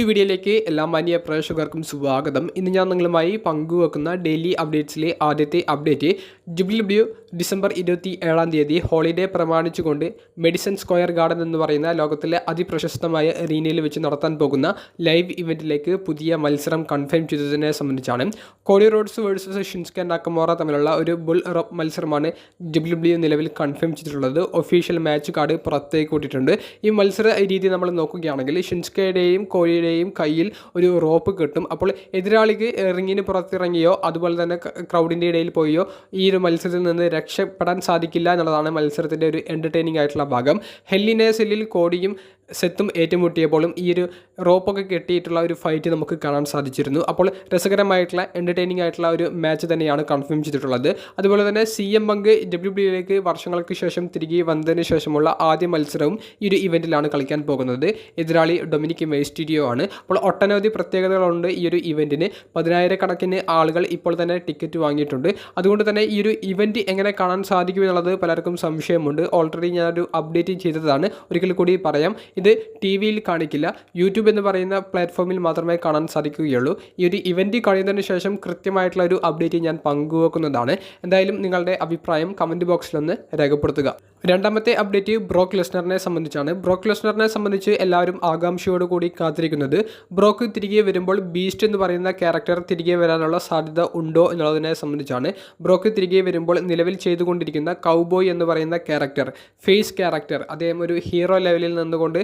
ഈ വീഡിയോയിലേക്ക് എല്ലാ മാന്യ പ്രേക്ഷകർക്കും സ്വാഗതം. ഇന്ന് ഞാൻ നിങ്ങളുമായി പങ്കുവെക്കുന്ന ഡെയിലി അപ്ഡേറ്റ്സിലെ ആദ്യത്തെ അപ്ഡേറ്റ്. ഡബ്ല്യു ഡബ്ല്യു ഡിസംബർ ഇരുപത്തി ഏഴാം തീയതി ഹോളിഡേ പ്രമാണിച്ചുകൊണ്ട് മെഡിസൺ സ്ക്വയർ ഗാർഡൻ എന്ന് പറയുന്ന ലോകത്തിലെ അതിപ്രശസ്തമായ റീനയിൽ വെച്ച് നടത്താൻ പോകുന്ന ലൈവ് ഇവന്റിലേക്ക് പുതിയ മത്സരം കൺഫേം ചെയ്തതിനെ സംബന്ധിച്ചാണ്. Cody Rhodes versus Shinsuke Nakamura തമ്മിലുള്ള ഒരു ബുൾ റോപ്പ് മത്സരമാണ് ഡബ്ല്യു ഡബ്ല്യു നിലവിൽ കൺഫേം ചെയ്തിട്ടുള്ളത്. ഒഫീഷ്യൽ മാച്ച് കാർഡ് പുറത്തേക്ക് കൂട്ടിയിട്ടുണ്ട്. ഈ മത്സര രീതി നമ്മൾ നോക്കുകയാണെങ്കിൽ ഷിൻസ്കയുടെയും കോഴിയുടെയും കയ്യിൽ ഒരു റോപ്പ് കിട്ടും. അപ്പോൾ എതിരാളിക്ക് റിങ്ങിന് പുറത്തിറങ്ങിയോ അതുപോലെ തന്നെ ക്രൗഡിന്റെ ഇടയിൽ പോയോ ഈ ഒരു മത്സരത്തിൽ നിന്ന് രക്ഷപ്പെടാൻ സാധിക്കില്ല എന്നുള്ളതാണ് മത്സരത്തിന്റെ ഒരു എന്റർടൈനിങ് ആയിട്ടുള്ള ഭാഗം. ഹെല്ലിനെ സെല്ലിൽ കോടിയും സെത്തും ഏറ്റുമുട്ടിയപ്പോഴും ഈ ഒരു റോപ്പൊക്കെ കെട്ടിയിട്ടുള്ള ഒരു ഫൈറ്റ് നമുക്ക് കാണാൻ സാധിച്ചിരുന്നു. അപ്പോൾ രസകരമായിട്ടുള്ള എന്റർടൈനിങ് ആയിട്ടുള്ള ഒരു മാച്ച് തന്നെയാണ് കൺഫേം ചെയ്തിട്ടുള്ളത്. അതുപോലെ തന്നെ സി എം ബങ്ക് ഡബ്ല്യു ഡിയിലേക്ക് വർഷങ്ങൾക്ക് ശേഷം തിരികെ വന്നതിന് ശേഷമുള്ള ആദ്യ മത്സരവും ഈ ഒരു ഇവന്റിലാണ് കളിക്കാൻ പോകുന്നത്. എതിരാളി ഡൊമിനിക് മേസ്റ്റിഡിയോ ആണ്. അപ്പോൾ ഒട്ടനവധി പ്രത്യേകതകളുണ്ട് ഈ ഒരു ഇവന്റിന് പതിനായിരക്കണക്കിന് ആളുകൾ ഇപ്പോൾ തന്നെ ടിക്കറ്റ് വാങ്ങിയിട്ടുണ്ട്. അതുകൊണ്ട് തന്നെ ഈ ഒരു ഇവന്റ് എങ്ങനെ കാണാൻ സാധിക്കും എന്നുള്ളത് പലർക്കും സംശയമുണ്ട്. ഓൾറെഡി ഞാനൊരു അപ്ഡേറ്റ് ചെയ്തതാണ്. ഒരിക്കൽ കൂടി പറയാം. ഇത് ടി വിയിൽ കാണിക്കില്ല. യൂട്യൂബ് എന്ന് പറയുന്ന പ്ലാറ്റ്ഫോമിൽ മാത്രമേ കാണാൻ സാധിക്കുകയുള്ളൂ. ഈ ഒരു ഇവന്റ് കഴിയുന്നതിന് ശേഷം കൃത്യമായിട്ടുള്ള ഒരു അപ്ഡേറ്റ് ഞാൻ പങ്കുവെക്കുന്നതാണ്. എന്തായാലും നിങ്ങളുടെ അഭിപ്രായം കമന്റ് ബോക്സിലൊന്ന് രേഖപ്പെടുത്തുക. രണ്ടാമത്തെ അപ്ഡേറ്റ് ബ്രോക്ക് ലെസ്നറിനെ സംബന്ധിച്ചാണ്. ബ്രോക്ക് ലെസ്നറിനെ സംബന്ധിച്ച് എല്ലാവരും ആകാംക്ഷയോട് കൂടി കാത്തിരിക്കുന്നത്. ബ്രോക്ക് തിരികെ വരുമ്പോൾ ബീസ്റ്റ് എന്ന് പറയുന്ന ക്യാരക്ടർ തിരികെ വരാനുള്ള സാധ്യത ഉണ്ടോ എന്നുള്ളതിനെ സംബന്ധിച്ചാണ്. ബ്രോക്ക് തിരികെ വരുമ്പോൾ നിലവിൽ ചെയ്തുകൊണ്ടിരിക്കുന്ന കൗബോയ് എന്ന് പറയുന്ന ക്യാരക്ടർ ഫേസ് ക്യാരക്ടർ അദ്ദേഹം ഒരു ഹീറോ ലെവലിൽ നിന്നുകൊണ്ട്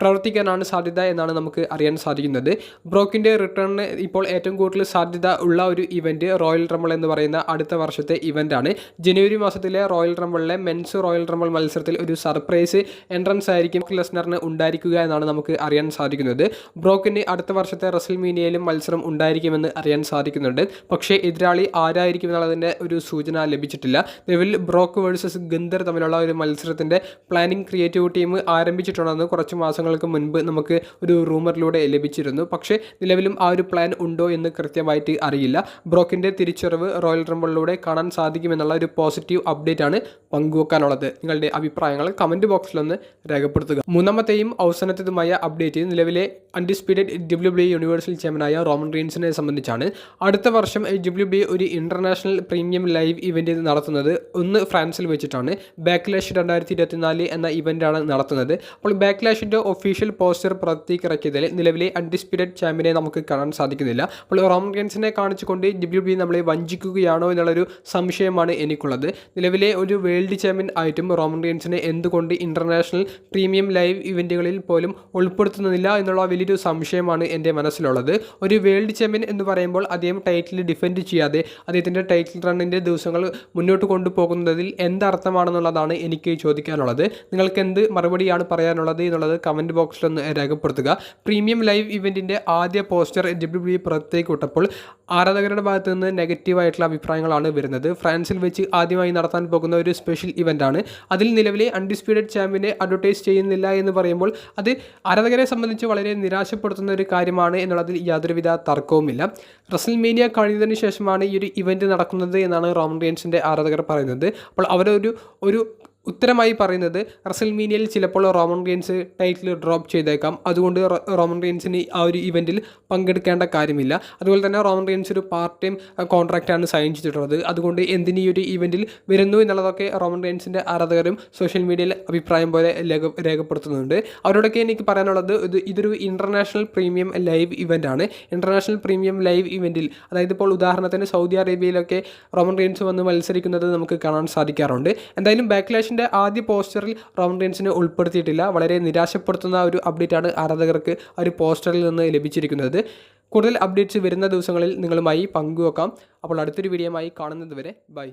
പ്രവർത്തിക്കാനാണ് സാധ്യത എന്നാണ് നമുക്ക് അറിയാൻ സാധിക്കുന്നത്. ബ്രോക്കിന്റെ റിട്ടേണിന് ഇപ്പോൾ ഏറ്റവും കൂടുതൽ സാധ്യത ഉള്ള ഒരു ഇവന്റ് റോയൽ റംബിൾ എന്ന് പറയുന്ന അടുത്ത വർഷത്തെ ഇവന്റാണ് ജനുവരി മാസത്തിലെ റോയൽ റംബിളിലെ മെൻസ് റോയൽ റംബിൾ മത്സരത്തിൽ ഒരു സർപ്രൈസ് എൻട്രൻസ് ആയിരിക്കും ലെസ്നറിന് ഉണ്ടായിരിക്കുക എന്നാണ് നമുക്ക് അറിയാൻ സാധിക്കുന്നത്. ബ്രോക്കിന് അടുത്ത വർഷത്തെ റസൽ മീനിയയിലും മത്സരം ഉണ്ടായിരിക്കുമെന്ന് അറിയാൻ സാധിക്കുന്നുണ്ട്. പക്ഷേ എതിരാളി ആരായിരിക്കും എന്നുള്ളതിന്റെ ഒരു സൂചന ലഭിച്ചിട്ടില്ല. നിലവിൽ ബ്രോക്ക് വേഴ്സസ് ഗന്ധർ തമ്മിലുള്ള ഒരു മത്സരത്തിന്റെ പ്ലാനിംഗ് ക്രിയേറ്റീവ് ടീം ആരംഭിച്ചിട്ടുണ്ടെന്ന് കുറച്ച് മാസങ്ങൾക്ക് മുൻപ് നമുക്ക് ഒരു റൂമറിലൂടെ ലഭിച്ചിരുന്നു. പക്ഷേ നിലവിലും ആ ഒരു പ്ലാൻ ഉണ്ടോ എന്ന് കൃത്യമായിട്ട് അറിയില്ല. ബ്രോക്കിന്റെ തിരിച്ചറിവ് റോയൽ റംബിളിലൂടെ കാണാൻ സാധിക്കുമെന്നുള്ള ഒരു പോസിറ്റീവ് അപ്ഡേറ്റ് ആണ് പങ്കുവെക്കാനുള്ളത്. നിങ്ങളുടെ അഭിപ്രായങ്ങൾ കമന്റ് ബോക്സിലൊന്ന് രേഖപ്പെടുത്തുക. മൂന്നാമത്തെയും അവസാനത്തേതുമായ അപ്ഡേറ്റ് നിലവിലെ അൺഡിസ്പ്യൂട്ടഡ് ഡബ്ല്യു ബി യൂണിവേഴ്സൽ ചെയർമാനായ റോമൻ റീൻസിനെ സംബന്ധിച്ചാണ്. അടുത്ത വർഷം ഡബ്ല്യു ബി ഒരു ഇന്റർനാഷണൽ പ്രീമിയം ലൈവ് ഇവന്റ് നടത്തുന്നത് ഒന്ന് ഫ്രാൻസിൽ വെച്ചിട്ടാണ്. ബാക്ക്ലാഷ് രണ്ടായിരത്തി ഇരുപത്തിനാല് എന്ന ഇവന്റാണ് നടത്തുന്നത്. അപ്പോൾ ബാക്ക്ലാഷിന്റെ ഒഫീഷ്യൽ പോസ്റ്റർ പുറത്തേക്കിറക്കിയതിൽ നിലവിലെ അൺഡിസ്പ്യൂട്ടഡ് ചാമ്പ്യനെ നമുക്ക് കാണാൻ സാധിക്കുന്നില്ല. അപ്പോൾ റോമൻ റീൻസിനെ കാണിച്ചുകൊണ്ട് ഡബ്ല്യു ബി നമ്മളെ വഞ്ചിക്കുകയാണോ എന്നുള്ളൊരു സംശയമാണ് എനിക്കുള്ളത്. നിലവിലെ ഒരു വേൾഡ് ചാമ്പ്യൻ ആയിട്ടും റോമൻ റീൻസിനെ എന്തുകൊണ്ട് ഇന്റർനാഷണൽ പ്രീമിയം ലൈവ് ഇവന്റുകളിൽ പോലും ഉൾപ്പെടുത്തുന്നില്ല എന്നുള്ള വലിയൊരു സംശയമാണ് എന്റെ മനസ്സിലുള്ളത്. ഒരു വേൾഡ് ചാമ്പ്യൻ എന്ന് പറയുമ്പോൾ അദ്ദേഹം ടൈറ്റിൽ ഡിഫെൻഡ് ചെയ്യാതെ അദ്ദേഹത്തിന്റെ ടൈറ്റിൽ റണ്ണിന്റെ ദിവസങ്ങൾ മുന്നോട്ട് കൊണ്ടുപോകുന്നതിൽ എന്തർത്ഥമാണെന്നുള്ളതാണ് എനിക്ക് ചോദിക്കാനുള്ളത്. നിങ്ങൾക്ക് എന്ത് മറുപടിയാണ് പറയാനുള്ളത് എന്നുള്ളത് കമന്റ് ബോക്സിലൊന്ന് രേഖപ്പെടുത്തുക. പ്രീമിയം ലൈവ് ഇവന്റിന്റെ ആദ്യ പോസ്റ്റർ ഡബ്ല്യു ബി പുറത്തേക്ക് വിട്ടപ്പോൾ ആരാധകരുടെ ഭാഗത്ത് നിന്ന് നെഗറ്റീവായിട്ടുള്ള അഭിപ്രായങ്ങളാണ് വരുന്നത്. ഫ്രാൻസിൽ വെച്ച് ആദ്യമായി നടത്താൻ പോകുന്ന ഒരു സ്പെഷ്യൽ ഇവന്റാണ് അതിൽ നിലവിലെ അൺഡിസ്പ്യൂട്ടഡ് ചാമ്പ്യനെ അഡ്വർട്ടൈസ് ചെയ്യുന്നില്ല എന്ന് പറയുമ്പോൾ അത് ആരാധകരെ സംബന്ധിച്ച് വളരെ നിരാശപ്പെടുത്തുന്ന ഒരു കാര്യമാണ് എന്നുള്ളതിൽ യാതൊരുവിധ തർക്കവുമില്ല. റസൽമേനിയ കഴിഞ്ഞതിന് ശേഷമാണ് ഈ ഒരു ഇവന്റ് നടക്കുന്നത് എന്നാണ് റോമൻ റിയൻസിന്റെ ആരാധകർ പറയുന്നത്. അപ്പോൾ അവരൊരു ഒരു ഉത്തരമായി പറയുന്നത് റസൽമീനിയയിൽ ചിലപ്പോൾ റോമൻ റീൻസ് ടൈറ്റിൽ ഡ്രോപ്പ് ചെയ്തേക്കാം. അതുകൊണ്ട് റോമൻ റീൻസിന് ആ ഒരു ഇവന്റിൽ പങ്കെടുക്കേണ്ട കാര്യമില്ല. അതുപോലെ തന്നെ റോമൻ റീൻസ് ഒരു പാർട്ട് ടൈം കോൺട്രാക്റ്റാണ് സൈൻ ചെയ്തിട്ടുള്ളത്. അതുകൊണ്ട് എന്തിന് ഈ ഒരു ഇവന്റിൽ വരുന്നു എന്നുള്ളതൊക്കെ റോമൻ റീൻസിന്റെ ആരാധകരും സോഷ്യൽ മീഡിയയിൽ അഭിപ്രായം പോലെ രേഖ രേഖപ്പെടുത്തുന്നുണ്ട്. അവരോടൊക്കെ എനിക്ക് പറയാനുള്ളത് ഇത് ഇതൊരു ഇന്റർനാഷണൽ പ്രീമിയം ലൈവ് ഇവന്റ് ആണ്. ഇന്റർനാഷണൽ പ്രീമിയം ലൈവ് ഇവന്റിൽ അതായത് ഇപ്പോൾ ഉദാഹരണത്തിന് സൗദി അറേബ്യയിലൊക്കെ റോമൻ റീൻസ് വന്ന് മത്സരിക്കുന്നത് നമുക്ക് കാണാൻ സാധിക്കാറുണ്ട്. എന്തായാലും ബാക്ക്ലാഷ് മാച്ചിന്റെ ആദ്യ പോസ്റ്ററിൽ റൗണ്ട് റീൻസിനെ ഉൾപ്പെടുത്തിയിട്ടില്ല. വളരെ നിരാശപ്പെടുത്തുന്ന ഒരു അപ്ഡേറ്റാണ് ആരാധകർക്ക് ആ ഒരു പോസ്റ്ററിൽ നിന്ന് ലഭിച്ചിരിക്കുന്നത്. കൂടുതൽ അപ്ഡേറ്റ്സ് വരുന്ന ദിവസങ്ങളിൽ നിങ്ങളുമായി പങ്കുവെക്കാം. അപ്പോൾ അടുത്തൊരു വീഡിയോയുമായി കാണുന്നത് വരെ ബൈ.